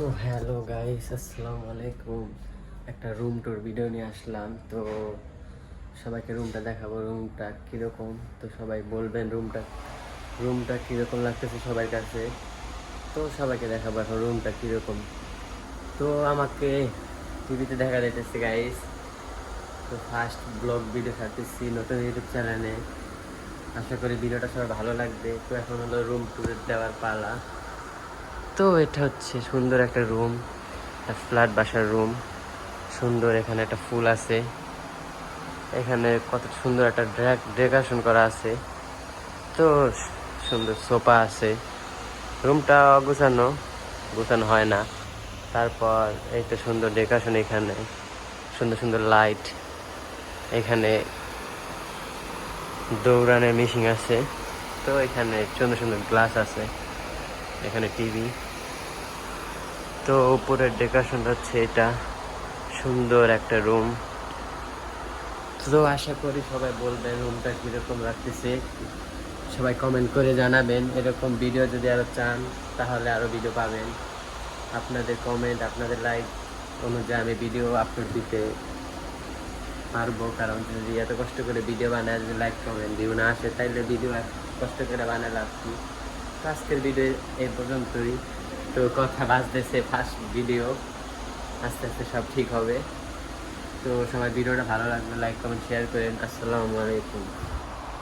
So hello guys, আসসালামু আলাইকুম। একটা রুম টুর ভিডিও নিয়ে আসলাম। তো সবাইকে রুমটা দেখাবো, রুমটা কীরকম? তো সবাই বলবেন রুমটা রুমটা কীরকম লাগতেছে সবার কাছে? তো সবাইকে দেখাবো এখন রুমটা কীরকম। তো আমাকে টিভিতে দেখা যাইতেছে গাইস। তো ফার্স্ট ব্লগ ভিডিও ছাড়তেছি নতুন ইউটিউব চ্যানেলে আশা করি ভিডিওটা সবার ভালো লাগবে। তো এখন হলো রুম ট্যুর দেওয়ার পালা। তো এটা হচ্ছে সুন্দর একটা রুম ফ্ল্যাট বাসার রুম সুন্দর এখানে একটা ফুল আছে। এখানে কত সুন্দর একটা ডেকোরেশন করা আছে। তো সুন্দর সোফা আছে। রুমটা গুছানো গুছানো হয় না। তারপর তো সুন্দর ডেকোরেশন এখানে। সুন্দর সুন্দর লাইট এখানে দৌড়ানোর মেশিন আছে। তো এখানে সুন্দর সুন্দর গ্লাস আছে। এখানে টিভি তো উপরের ডেকোরেশন হচ্ছে এটা। সুন্দর একটা রুম তো আশা করি সবাই বলবেন রুমটা কীরকম রাখতেছে সবাই কমেন্ট করে জানাবেন। এরকম ভিডিও যদি আরও চান, তাহলে আরও ভিডিও পাবেন। আপনাদের কমেন্ট আপনাদের লাইক অনুযায়ী আমি ভিডিও আপলোড দিতে পারব। কারণ যদি এত কষ্ট করে ভিডিও বানায়, যদি লাইক কমেন্ট ভিউ না আসে, তাইলে ভিডিও কষ্ট করে বানালে আসছি আজকের ভিডিও এই পর্যন্তই। তো কথা বাজতেছে ফার্স্ট ভিডিও আস্তে আস্তে সব ঠিক হবে। তো সবাই ভিডিওটা ভালো লাগলে লাইক কমেন্ট শেয়ার করেন। আসসালামু আলাইকুম।